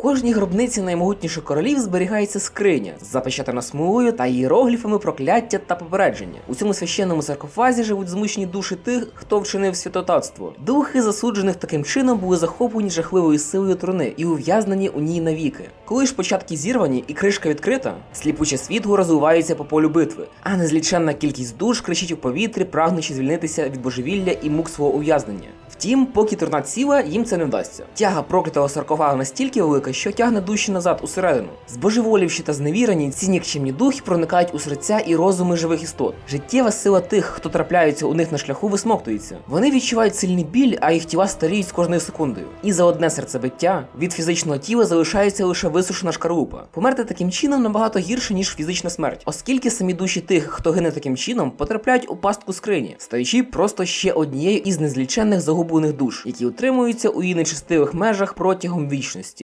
кожній гробниці наймогутніших королів зберігається скриня, запечатана смолою та іерогліфами прокляття та попередження. У цьому священному саркофазі живуть змучені душі тих, хто вчинив святотатство. Духи засуджених таким чином були захоплені жахливою силою труни і ув'язнені у ній навіки. Коли ж початки зірвані і кришка відкрита, сліпуче світло розвивається по полю битви, а незліченна кількість душ кричить у повітрі, прагнучи звільнитися від божевілля і мук свого ув'язнення. Втім, поки турна ціла, їм це не вдасться. Тяга проклятого саркофага настільки велика, що тягне душі назад усередину. Збожеволівші та зневірені, ці нікчемні духи проникають у серця і розуми живих істот. Життєва сила тих, хто трапляється у них на шляху, висмоктується. Вони відчувають сильний біль, а їх тіла старіють з кожною секундою. І за одне серцебиття від фізичного тіла залишається лише висушена шкарлупа. Померти таким чином набагато гірше, ніж фізична смерть, оскільки самі душі тих, хто гине таким чином, потрапляють у пастку скрині, стаючи просто ще однією із незліченних загублених душ, які утримуються у її нечистивих межах протягом вічності.